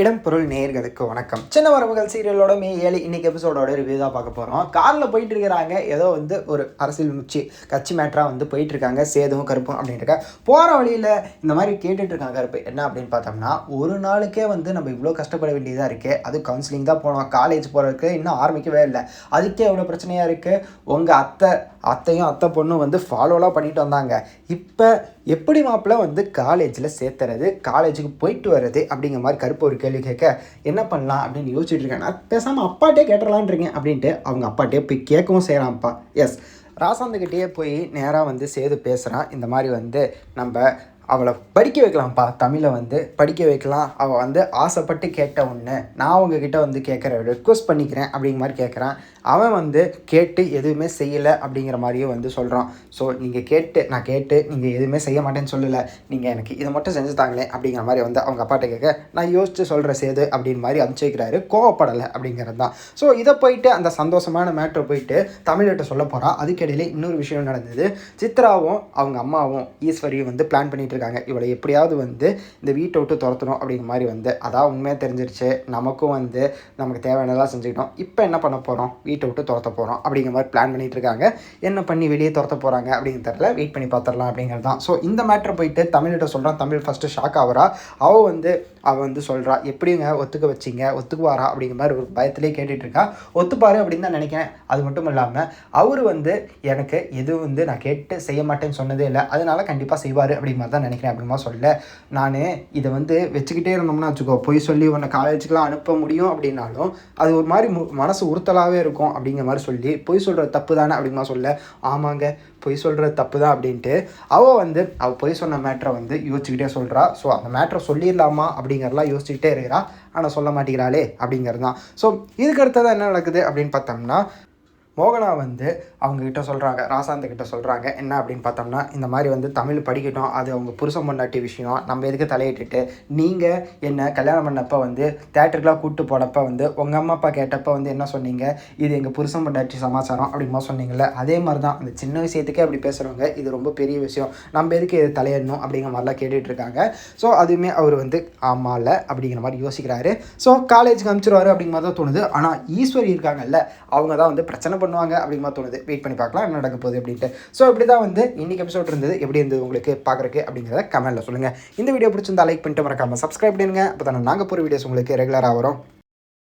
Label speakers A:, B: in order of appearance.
A: இடம் பொருள் நேயர்களுக்கு வணக்கம். சின்ன வரவுகள் சீரியலோட மே ஏழு இன்னைக்கு எபிசோடோட ரிவ்யூ தான் பார்க்க போகிறோம் காரில் போயிட்டு இருக்கிறாங்க. ஏதோ வந்து ஒரு அரசியல் முச்சி கட்சி மேட்டராக வந்து போயிட்டு இருக்காங்க. சேதும் கருப்பும் அப்படின்ட்டு இருக்கா. போகிற வழியில் இந்த மாதிரி கேட்டுட்டு இருக்காங்க கருப்பு. என்ன அப்படின்னு பார்த்தோம்னா ஒரு நாளுக்கே வந்து நம்ம இவ்வளோ கஷ்டப்பட வேண்டியதாக இருக்குது அது கவுன்சிலிங் தான் போனோம். காலேஜ் போகிறதுக்கு இன்னும் ஆரம்பிக்கவே இல்லை. அதுக்கே எவ்வளோ பிரச்சனையாக இருக்குது உங்கள் அத்தை அத்தையும் அத்தை பொண்ணும் வந்து ஃபாலோலாம் பண்ணிட்டு வந்தாங்க. இப்போ எப்படி மாப்பிள்ள வந்து காலேஜில் சேர்த்துறது காலேஜுக்கு போயிட்டு வர்றது அப்படிங்கிற மாதிரி கருப்பு இருக்குது கேள்வி கேட்க என்ன பண்ணலாம்? அப்படின்னு யோசிச்சுட்டு இருக்கேன். நான் பேசாமல் அப்பாட்டே கேட்டுடலான் இருக்கேன் அப்படின்ட்டு அவங்க அப்பாட்டே போய் கேட்கவும் செய்கிறான்ப்பா எஸ் ராசாந்துக்கிட்டேயே போய் நேராக வந்து சேது பேசுகிறான் இந்த மாதிரி வந்து நம்ம அவளை படிக்க வைக்கலாம்ப்பா. தமிழை வந்து படிக்க வைக்கலாம். அவள் வந்து ஆசைப்பட்டு கேட்ட ஒன்று நான் உங்ககிட்ட வந்து கேட்குற ரெக்வஸ்ட் பண்ணிக்கிறேன் அப்படிங்கிற மாதிரி கேட்குறான். அவன் வந்து கேட்டு எதுவுமே செய்யலை அப்படிங்கிற மாதிரியும் வந்து சொல்கிறான் ஸோ நீங்கள் கேட்டு நான் கேட்டு நீங்கள் எதுவுமே செய்ய மாட்டேன்னு சொல்லலை. நீங்கள் எனக்கு இதை மட்டும் செஞ்சு தாங்களே அப்படிங்கிற மாதிரி வந்து அவங்க அப்பாட்ட கேட்க நான் யோசிச்சு சொல்கிற சேது அப்படின்னு மாதிரி அனுப்பிச்சு வைக்கிறாரு. கோவப்படலை அப்படிங்கிறது தான். ஸோ இதை போயிட்டு அந்த சந்தோஷமான மேட்ரு போயிட்டு தமிழ்கிட்ட சொல்ல போகிறான் அதுக்கிடையில இன்னொரு விஷயம் நடந்தது. சித்ராவும் அவங்க அம்மாவும் ஈஸ்வரியும் வந்து பிளான் பண்ணிட்டு இருக்காங்க இவளை எப்படியாவது வந்து இந்த வீட்டை விட்டு துரத்தணும் அப்படிங்கிற மாதிரி வந்து அதான் உண்மையாக தெரிஞ்சிருச்சு நமக்கும் வந்து நமக்கு தேவையானதெல்லாம் செஞ்சுக்கிட்டோம். இப்போ என்ன பண்ண போகிறோம் வீட்டை விட்டு துரத்த போகிறோம் அப்படிங்கிற மாதிரி பிளான் பண்ணிட்டு இருக்காங்க. என்ன பண்ணி வெளியே துரத்த போகிறாங்க அப்படிங்கிறது வெயிட் பண்ணி பார்த்துடலாம் அப்படிங்கிறது தான். ஸோ இந்த மேட்ரு போயிட்டு தமிழ்கிட்ட சொல்கிறான் தமிழ் ஃபஸ்ட்டு ஷாக் ஆகிறா. அவள் வந்து அவள் வந்து சொல்கிறா எப்படிங்க? ஒத்துக்க வச்சிங்க? ஒத்துக்குவாரா? அப்படிங்கிற மாதிரி ஒரு பயத்திலே கேட்டுட்டு இருக்கா. ஒத்துப்பாரு அப்படின்னு தான் நினைக்கிறேன். அது மட்டும் இல்லாமல் அவர் வந்து எனக்கு எதுவும் வந்து நான் கேட்டு செய்ய மாட்டேன்னு சொன்னதே இல்லை. அதனால கண்டிப்பாக செய்வார் அப்படிங்கிற மாதிரி தான் நினைக்கிறேன் அப்படிமா சொல்ல நான் இதை வந்து வச்சுக்கிட்டே இருந்தோம்னா வச்சுக்கோ போய் சொல்லி உன்னை காலேஜுக்கெலாம் அனுப்ப முடியும் அப்படின்னாலும் அது ஒரு மாதிரி மு- மனசு உறுத்தலாகவே இருக்கும் அப்படிங்கிற மாதிரி சொல்லி பொய் சொல்கிற தப்பு தானே அப்படிமா சொல்ல ஆமாங்க பொய் சொல்கிற தப்பு தான் அப்படின்ட்டு அவள் வந்து அவள் பொய் சொன்ன மேட்ரை வந்து யோசிச்சுக்கிட்டே சொல்கிறா ஸோ அந்த மேட்ரை சொல்லிடலாமா அப்படிங்கிறலாம் யோசிச்சுக்கிட்டே இருக்கிறா. ஆனால் சொல்ல மாட்டேங்கிறாளே அப்படிங்கிறது தான் ஸோ இதுக்கு அடுத்ததான் என்ன நடக்குது அப்படின்னு பார்த்தோம்னா மோகனா வந்து அவங்கக்கிட்ட சொல்கிறாங்க ராசாந்தக்கிட்ட சொல்கிறாங்க என்ன அப்படின்னு பார்த்தோம்னா இந்த மாதிரி வந்து தமிழ் படிக்கட்டும் அது அவங்க புருஷன் பொண்டாட்டி விஷயம் நம்ம எதுக்கு தலையிட்டுட்டு நீங்கள் என்ன கல்யாணம் பண்ணப்போ வந்து தேட்டருக்குலாம் கூப்பிட்டு போனப்போ வந்து உங்கள் அம்மா அப்பா கேட்டப்போ வந்து என்ன சொன்னீங்க? இது எங்கள் புருஷன் பொண்டாட்டி சமாச்சாரம் அப்படிமா சொன்னீங்கல்ல? அதே மாதிரி தான் அந்த சின்ன விஷயத்துக்கே அப்படி பேசுகிறவங்க இது ரொம்ப பெரிய விஷயம். நம்ம எதுக்கு இது தலையிடணும் அப்படிங்கிற மாதிரிலாம் கேட்டுட்ருக்காங்க ஸோ அதுவுமே அவர் வந்து ஆமால அப்படிங்கிற மாதிரி யோசிக்கிறாரு. ஸோ காலேஜுக்கு அனுப்பிச்சிருவாரு அப்படிங்கிற மாதிரி தான் தோணுது. ஆனால் ஈஸ்வரி இருக்காங்கல்ல அவங்க தான் வந்து பிரச்சனை பண்ணுவாங்க அப்படிங்கிற தோணுது. வெயிட் பண்ணி பார்க்கலாம் என்ன நடக்க போகுது அப்படின்ட்டு. ஸோ இப்படி தான் வந்து இன்னைக்கு எபிசோட் இருந்தது. எப்படி இருந்தது உங்களுக்கு பார்க்குறக்கு அப்படிங்கிறத கமெண்ட்டில் சொல்லுங்கள் இந்த வீடியோ பிடிச்சிருந்தா லைக் பண்ணிட்டு மறக்காமல் சப்ஸ்கிரைப் பண்ணுங்க அப்போ தானே நாங்கள் போகிற வீடியோஸ் உங்களுக்கு ரெகுலராக வரும்.